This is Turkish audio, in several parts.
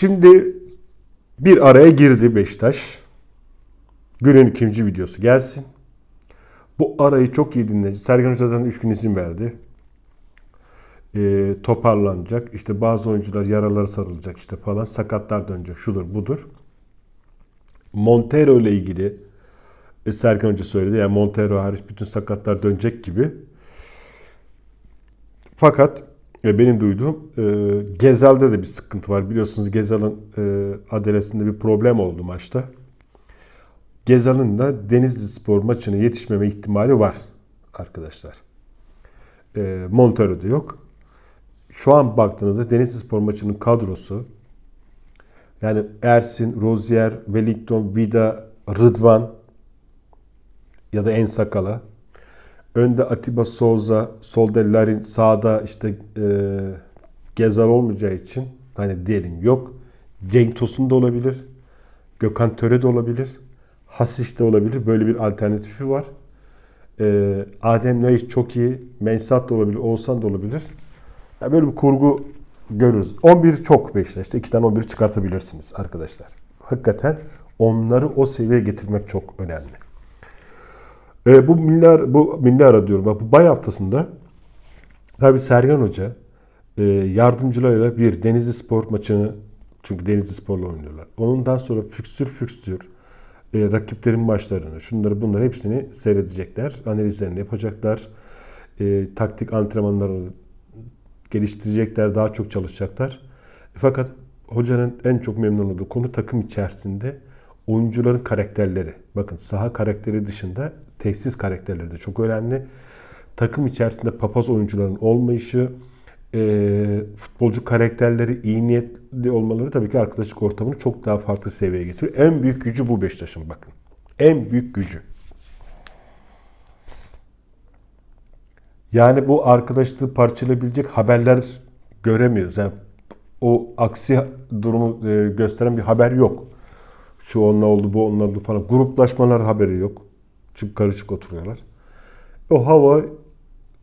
Şimdi bir araya girdi Beşiktaş. Günün ikinci videosu gelsin. Bu arayı çok iyi dinleyici. Sergen Hoca'dan 3 gün izin verdi. Ee, toparlanacak. İşte bazı oyuncular yaraları sarılacak işte falan. Sakatlar dönecek. Şudur budur. Montero ile ilgili e, Sergen Hoca söyledi. Yani Montero hariç bütün sakatlar dönecek gibi. Fakat benim duyduğum e, Gezal'de de bir sıkıntı var. Biliyorsunuz Gezal'ın e, adresinde bir problem oldu maçta. Gezal'ın da Denizli Spor maçına yetişmeme ihtimali var arkadaşlar. E, Montero'da yok. Şu an baktığınızda Denizli Spor maçının kadrosu yani Ersin, Rozier, Wellington, Vida, Rıdvan ya da Ensakala. Önde Atiba Souza, solda Larin, sağda işte e, Gezal olmayacağı için hani diyelim yok. Cenk Tosun da olabilir. Gökhan Töre de olabilir. Hasiş de olabilir. Böyle bir alternatifi var. E, Adem Naiş çok iyi. Mensat da olabilir. Oğuzhan da olabilir. Yani böyle bir kurgu görürüz. 11 çok Beşiktaş'ta. 2 tane 11 çıkartabilirsiniz arkadaşlar. Hakikaten onları o seviyeye getirmek çok önemli. E, bu milli bu milli ara diyorum. Bak bu bay haftasında tabii Sergen Hoca e, yardımcılarıyla bir Denizli Spor maçını çünkü Denizli Spor'la oynuyorlar. Ondan sonra fikstür fikstür e, rakiplerin maçlarını, şunları bunları hepsini seyredecekler. Analizlerini yapacaklar. E, taktik antrenmanlarını geliştirecekler, daha çok çalışacaklar. Fakat hocanın en çok memnun olduğu konu takım içerisinde oyuncuların karakterleri. Bakın saha karakteri dışında tesis karakterleri de çok önemli. Takım içerisinde papaz oyuncuların olmayışı, e, futbolcu karakterleri, iyi niyetli olmaları tabii ki arkadaşlık ortamını çok daha farklı seviyeye getiriyor. En büyük gücü bu Beşiktaş'ın bakın. En büyük gücü. Yani bu arkadaşlığı parçalayabilecek haberler göremiyoruz. Yani o aksi durumu e, gösteren bir haber yok. Şu onunla oldu, bu onunla oldu falan. Gruplaşmalar haberi yok. Çünkü karışık oturuyorlar. O hava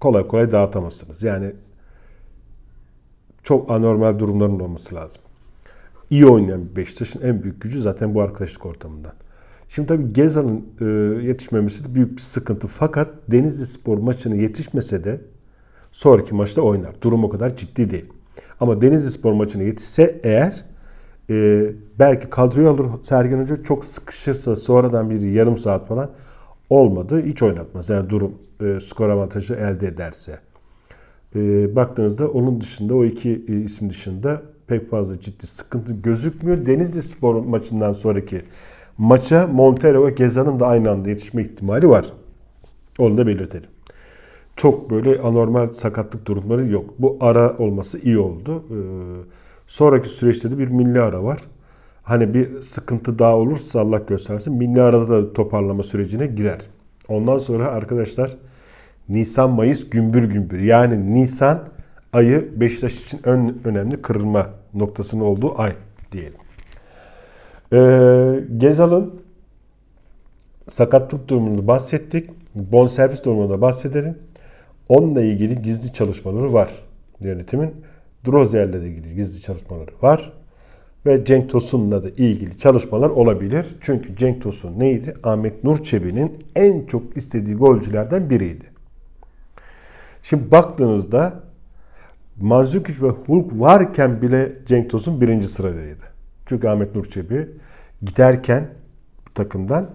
kolay kolay dağıtamazsınız. Yani çok anormal durumların olması lazım. İyi oynayan Beşiktaş'ın en büyük gücü zaten bu arkadaşlık ortamından. Şimdi tabii Gezal'ın e, yetişmemesi de büyük bir sıkıntı. Fakat Denizli Spor maçını yetişmese de sonraki maçta oynar. Durum o kadar ciddi değil. Ama Denizli Spor maçına yetişse eğer e, belki kadroyu alır Sergen Hoca çok sıkışırsa sonradan bir yarım saat falan olmadı. Hiç oynatmaz. Yani durum e, skor avantajı elde ederse. E, baktığınızda onun dışında o iki e, isim dışında pek fazla ciddi sıkıntı gözükmüyor. Denizli Spor maçından sonraki maça Montero ve Gezal'ın da aynı anda yetişme ihtimali var. Onu da belirtelim. Çok böyle anormal sakatlık durumları yok. Bu ara olması iyi oldu. Ee, sonraki süreçte de bir milli ara var. Hani bir sıkıntı daha olursa Allah göstersin milli arada da toparlama sürecine girer. Ondan sonra arkadaşlar Nisan Mayıs gümbür gümbür. Yani Nisan ayı Beşiktaş için en önemli kırılma noktasının olduğu ay diyelim. Ee, Gezal'ın sakatlık durumunu bahsettik. Bonservis durumunu da bahsedelim. Onunla ilgili gizli çalışmaları var yönetimin. Drozer'le de ilgili gizli çalışmaları var. Ve Cenk Tosun'la da ilgili çalışmalar olabilir. Çünkü Cenk Tosun neydi? Ahmet Nur Çebi'nin en çok istediği golcülerden biriydi. Şimdi baktığınızda Mandzukic ve Hulk varken bile Cenk Tosun birinci sıradaydı. Çünkü Ahmet Nur Çebi giderken bu takımdan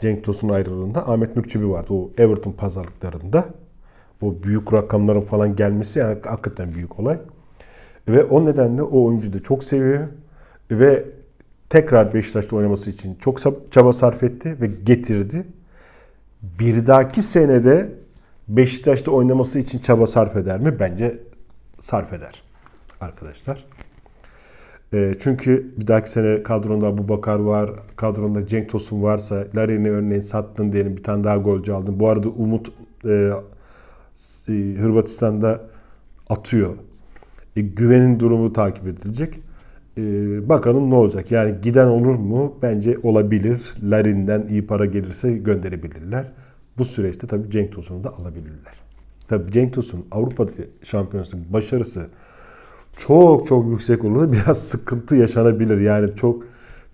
Cenk Tosun ayrılığında Ahmet Nur Çebi vardı. O Everton pazarlıklarında. O büyük rakamların falan gelmesi yani hakikaten büyük olay. Ve o nedenle o oyuncuyu da çok seviyor. Ve tekrar Beşiktaş'ta oynaması için çok çaba sarf etti ve getirdi. Bir dahaki senede Beşiktaş'ta oynaması için çaba sarf eder mi? Bence sarf eder arkadaşlar. E, çünkü bir dahaki sene kadronda Abu Bakar var, kadronda Cenk Tosun varsa, Larin'i örneğin sattın diyelim bir tane daha golcü aldın. Bu arada Umut e, Hırvatistan'da atıyor. E, güvenin durumu takip edilecek. E, bakalım ne olacak? Yani giden olur mu? Bence olabilir. Larin'den iyi para gelirse gönderebilirler. Bu süreçte tabii Cenk Tosun'u da alabilirler. Tabii Cenk Tosun Avrupa'da şampiyonasının başarısı çok çok yüksek olur. Biraz sıkıntı yaşanabilir. Yani çok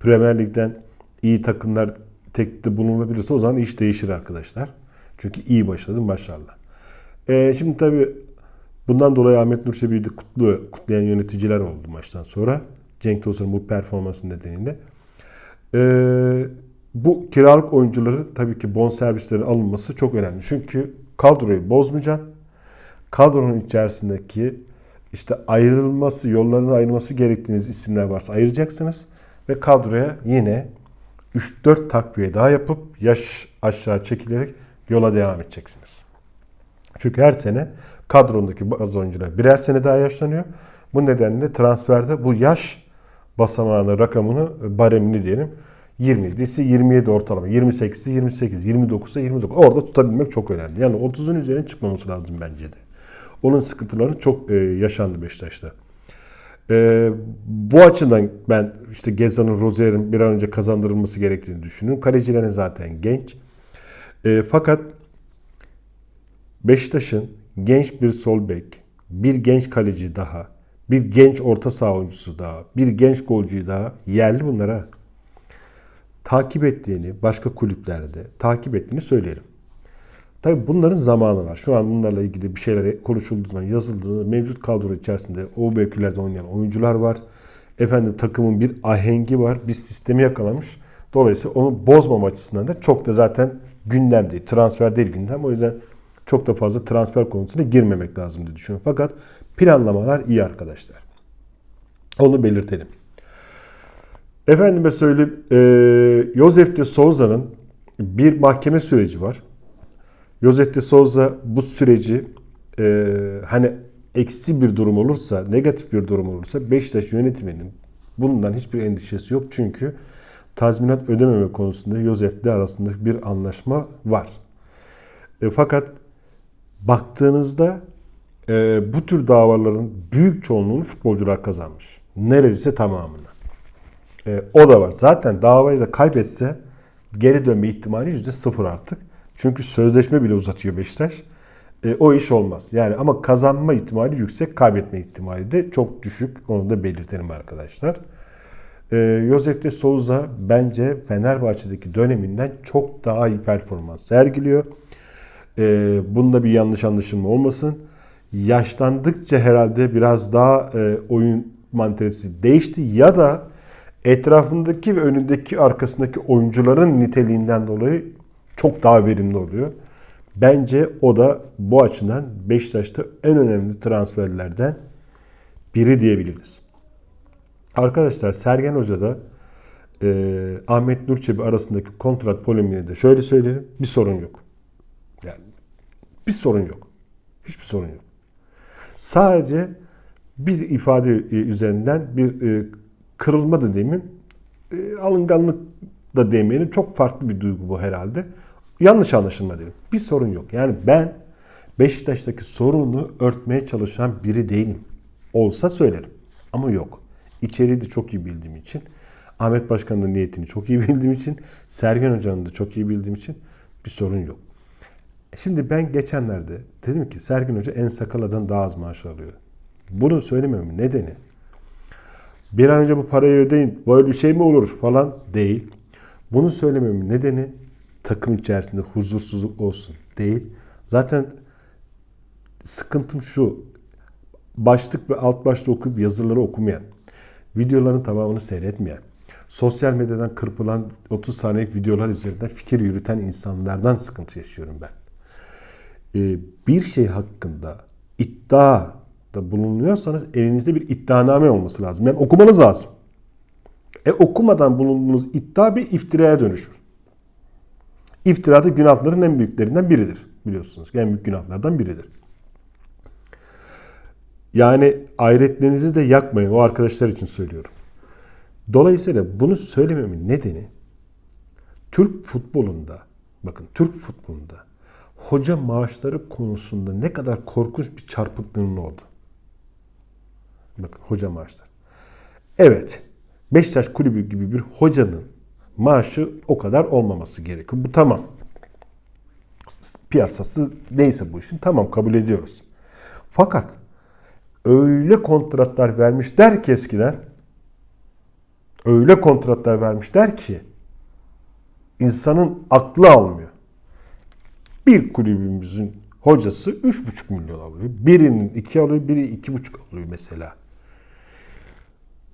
Premier Lig'den iyi takımlar tekte bulunabilirse o zaman iş değişir arkadaşlar. Çünkü iyi başladı maşallah. Ee, şimdi tabii bundan dolayı Ahmet Nur Çebi'yi kutlu, kutlayan yöneticiler oldu maçtan sonra. Cenk Tosun'un bu performansı nedeniyle. Ee, bu kiralık oyuncuların tabii ki bonservislerin alınması çok önemli. Çünkü kadroyu bozmayacaksın. Kadronun içerisindeki işte ayrılması, yollarının ayrılması gerektiğiniz isimler varsa ayıracaksınız. Ve kadroya yine 3-4 takviye daha yapıp yaş aşağı çekilerek yola devam edeceksiniz. Çünkü her sene kadrondaki bazı oyuncular birer sene daha yaşlanıyor. Bu nedenle transferde bu yaş basamağını, rakamını, baremini diyelim 27'si 27 ortalama, 28'si 28, 29'sa 29. Orada tutabilmek çok önemli. Yani 30'un üzerine çıkmaması lazım bence de. Onun sıkıntıları çok e, yaşandı Beşiktaş'ta. E, bu açıdan ben işte Gezan'ın, Rozier'in bir an önce kazandırılması gerektiğini düşünüyorum. Kalecilerin zaten genç. E, fakat Beşiktaş'ın genç bir sol bek, bir genç kaleci daha, bir genç orta saha oyuncusu daha, bir genç golcüyü daha yerli bunlara takip ettiğini başka kulüplerde takip ettiğini söyleyelim. Tabii bunların zamanı var. Şu an bunlarla ilgili bir şeyler konuşulduğunda, yazıldığında mevcut kadro içerisinde o mevkilerde oynayan oyuncular var. Efendim takımın bir ahengi var, bir sistemi yakalamış. Dolayısıyla onu bozmama açısından da çok da zaten gündem değil. Transfer değil gündem. O yüzden çok da fazla transfer konusuna girmemek lazım diye düşünüyorum. Fakat planlamalar iyi arkadaşlar. Onu belirtelim. Efendime söyleyeyim, e, Josef de Souza'nın bir mahkeme süreci var. Josef de Souza bu süreci e, hani eksi bir durum olursa, negatif bir durum olursa Beşiktaş yönetiminin bundan hiçbir endişesi yok. Çünkü tazminat ödememe konusunda Josef'le arasında bir anlaşma var. E, fakat baktığınızda e, bu tür davaların büyük çoğunluğunu futbolcular kazanmış. Neredeyse tamamını. E, o da var. Zaten davayı da kaybetse geri dönme ihtimali yüzde sıfır artık. Çünkü sözleşme bile uzatıyor Beşiktaş. E, o iş olmaz. Yani ama kazanma ihtimali yüksek, kaybetme ihtimali de çok düşük. Onu da belirtelim arkadaşlar. E, Josep de Souza bence Fenerbahçe'deki döneminden çok daha iyi performans sergiliyor. E, bunda bir yanlış anlaşılma olmasın. Yaşlandıkça herhalde biraz daha e, oyun mantalitesi değişti ya da etrafındaki ve önündeki arkasındaki oyuncuların niteliğinden dolayı çok daha verimli oluyor. Bence o da bu açıdan Beşiktaş'ta en önemli transferlerden biri diyebiliriz. Arkadaşlar Sergen Hoca da e, Ahmet Nurçebi arasındaki kontrat polemiğini de şöyle söyleyelim. Bir sorun yok. Yani bir sorun yok. Hiçbir sorun yok. Sadece bir ifade üzerinden bir e, kırılma da demeyeyim, e, alınganlık da demeyelim. Çok farklı bir duygu bu herhalde. Yanlış anlaşılma dedim. Bir sorun yok. Yani ben Beşiktaş'taki sorunu örtmeye çalışan biri değilim. Olsa söylerim. Ama yok. İçeriği de çok iyi bildiğim için, Ahmet Başkan'ın niyetini çok iyi bildiğim için, Sergen Hoca'nın da çok iyi bildiğim için bir sorun yok. Şimdi ben geçenlerde dedim ki Sergen Hoca en sakaladan daha az maaş alıyor. Bunu söylememin nedeni bir an önce bu parayı ödeyin, böyle bir şey mi olur falan değil. Bunu söylememin nedeni takım içerisinde huzursuzluk olsun değil. Zaten sıkıntım şu. Başlık ve alt başlık okuyup yazıları okumayan, videoların tamamını seyretmeyen, sosyal medyadan kırpılan 30 saniyelik videolar üzerinden fikir yürüten insanlardan sıkıntı yaşıyorum ben. Ee, bir şey hakkında iddia da bulunuyorsanız elinizde bir iddianame olması lazım. Yani okumanız lazım. E okumadan bulunduğunuz iddia bir iftiraya dönüşür. İftira da günahların en büyüklerinden biridir. Biliyorsunuz en büyük günahlardan biridir. Yani ayretlerinizi de yakmayın. O arkadaşlar için söylüyorum. Dolayısıyla bunu söylememin nedeni Türk futbolunda bakın Türk futbolunda hoca maaşları konusunda ne kadar korkunç bir çarpıklığının oldu. Bakın hoca maaşları. Evet. Beşiktaş kulübü gibi bir hocanın maaşı o kadar olmaması gerekiyor. Bu tamam. Piyasası neyse bu işin tamam kabul ediyoruz. Fakat öyle kontratlar vermişler ki eskiden öyle kontratlar vermişler ki insanın aklı almıyor. Bir kulübümüzün hocası 3,5 milyon alıyor. Birinin 2 alıyor, biri 2,5 alıyor mesela.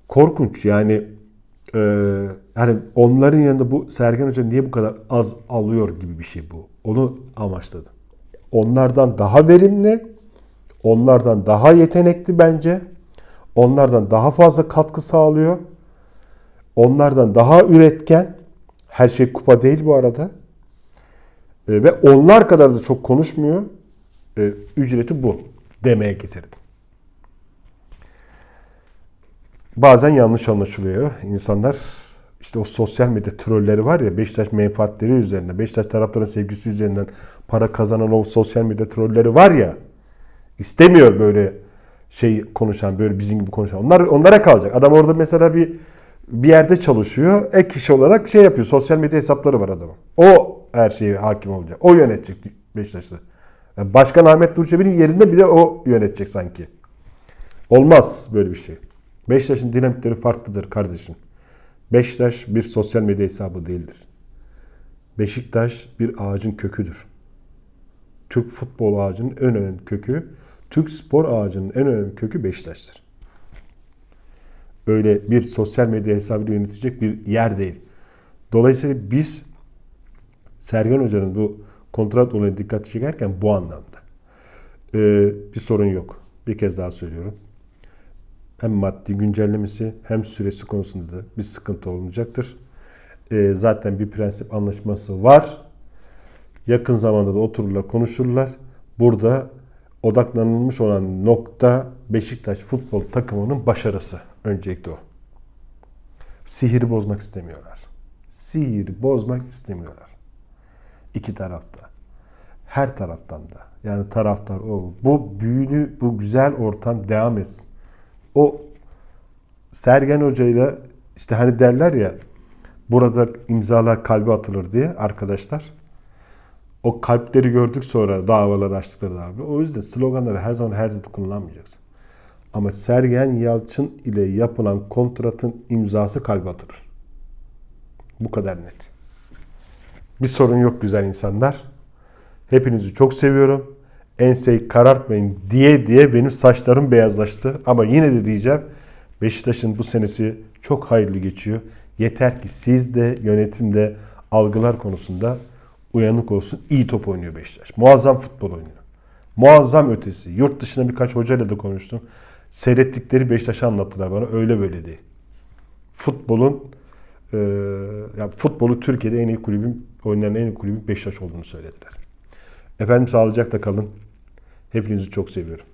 Korkunç yani e, yani onların yanında bu Sergen Hoca niye bu kadar az alıyor gibi bir şey bu. Onu amaçladım. Onlardan daha verimli, onlardan daha yetenekli bence. Onlardan daha fazla katkı sağlıyor. Onlardan daha üretken. Her şey kupa değil bu arada. E, ve onlar kadar da çok konuşmuyor. E, ücreti bu demeye getirdim. Bazen yanlış anlaşılıyor. İnsanlar işte o sosyal medya trolleri var ya Beşiktaş menfaatleri üzerinden, Beşiktaş taraftarının sevgisi üzerinden para kazanan o sosyal medya trolleri var ya istemiyor böyle şey konuşan, böyle bizim gibi konuşan. Onlar onlara kalacak. Adam orada mesela bir bir yerde çalışıyor. Ek kişi olarak şey yapıyor. Sosyal medya hesapları var adamın. O her şeye hakim olacak. O yönetecek Beşiktaş'ı. Yani Başkan Ahmet Durçebi'nin yerinde bile o yönetecek sanki. Olmaz böyle bir şey. Beşiktaş'ın dinamikleri farklıdır kardeşim. Beşiktaş bir sosyal medya hesabı değildir. Beşiktaş bir ağacın köküdür. Türk futbol ağacının en önemli kökü, Türk spor ağacının en önemli kökü Beşiktaş'tır. Böyle bir sosyal medya hesabıyla yönetecek bir yer değil. Dolayısıyla biz Sergen Hoca'nın bu kontrat olayına dikkat çekerken bu anlamda. Ee, bir sorun yok. Bir kez daha söylüyorum. Hem maddi güncellemesi hem süresi konusunda da bir sıkıntı olmayacaktır. Ee, zaten bir prensip anlaşması var. Yakın zamanda da otururlar, konuşurlar. Burada odaklanılmış olan nokta Beşiktaş futbol takımının başarısı. Öncelikle o. Sihiri bozmak istemiyorlar. Sihiri bozmak istemiyorlar. İki tarafta. Her taraftan da. Yani taraftar o. Bu büyülü, bu güzel ortam devam etsin. O Sergen Hoca ile işte hani derler ya burada imzalar kalbe atılır diye arkadaşlar. O kalpleri gördük sonra davaları açtıkları abi. O yüzden sloganları her zaman her yerde kullanmayacaksın. Ama Sergen Yalçın ile yapılan kontratın imzası kalbe atılır. Bu kadar net. Bir sorun yok güzel insanlar. Hepinizi çok seviyorum. Enseyi karartmayın diye diye benim saçlarım beyazlaştı. Ama yine de diyeceğim Beşiktaş'ın bu senesi çok hayırlı geçiyor. Yeter ki siz de yönetimde algılar konusunda uyanık olsun. İyi top oynuyor Beşiktaş. Muazzam futbol oynuyor. Muazzam ötesi. Yurt dışında birkaç hocayla da konuştum. Seyrettikleri Beşiktaş'ı anlattılar bana. Öyle böyle değil. Futbolun e, yani futbolu Türkiye'de en iyi kulübün oynayan en iyi kulübün Beşiktaş olduğunu söylediler. Efendim sağlıcakla kalın. Hepinizi çok seviyorum.